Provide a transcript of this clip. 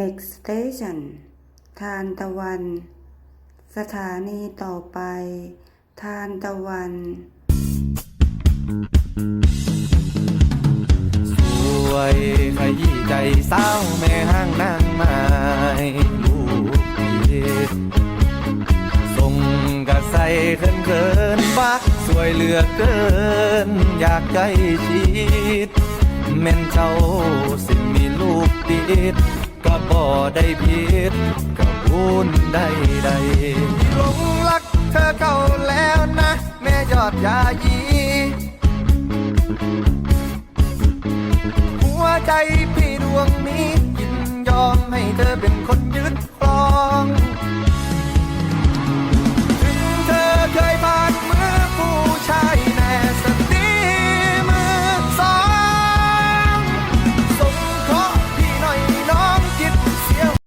next station ทานตะวัน สถานีต่อไป ทานตะวัน สวยขยี้ใจสาวแม่ห้างนางไม้ลูกพี่ส่งกระใสเขินเขินๆบักสวยเหลือเกิน อยากใกล้ชิดแม่นเจ้าสิมีลูกติด บ่ได้ผิดกับุณใดใดหลงรักเธอเก่าแล้วนะ แม่ยอดยายีหัวใจพี่ดวงนี้